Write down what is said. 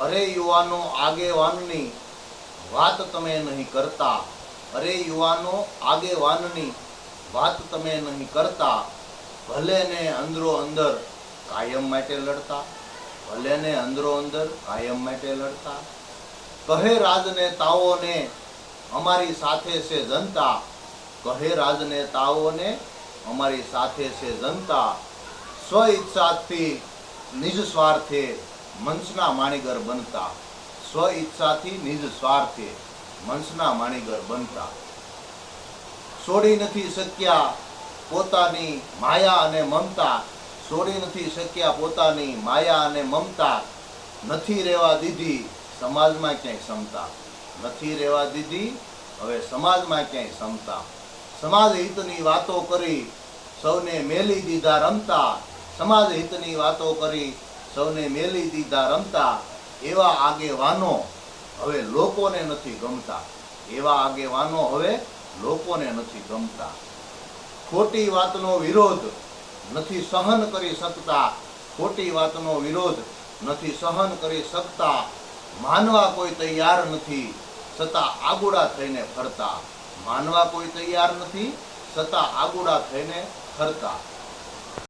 અરે યુવાનો, આગેવાનની વાત તમે નહીં કરતા. અરે યુવાનો, આગેવાનની વાત તમે નહીં કરતા. ભલે ને અંદરો અંદર કાયમ માટે લડતા, ભલે ને અંદરો અંદર કાયમ માટે લડતા. કહે રાજનેતાઓને અમારી સાથે છે જનતા. કહે રાજનેતાઓને અમારી સાથે છે જનતા. સ્વ ઈચ્છાથી, નિજ સ્વાર્થે મંચના માણીગર બનતા, સ્વ ઈચ્છાથી નિજ સ્વાર્થે મંસના માણીગર બનતા. છોડી નથી શક્યા પોતાની માયા અને મમતા છોડી નથી શક્યા પોતાની માયા અને મમતા. નથી રહેવા દીધી સમાજમાં ક્યાંય ક્ષમતા. નથી રહેવા દીધી હવે સમાજમાં ક્યાંય ક્ષમતા. સમાજ હિતની વાતો કરી સૌને મેલી દીધા રમતા. સમાજ હિતની વાતો કરી સૌને મેલી દીધા રમતા, એવા આગેવાનો હવે લોકોને નથી ગમતા. એવા આગેવાનો હવે લોકોને નથી ગમતા. ખોટી વાતનો વિરોધ નથી સહન કરી શકતા. ખોટી વાતનો વિરોધ નથી સહન કરી શકતા. માનવા કોઈ તૈયાર નથી છતાં આગુડા થઈને ફરતા. માનવા કોઈ તૈયાર નથી છતાં આગુડા થઈને ફરતા.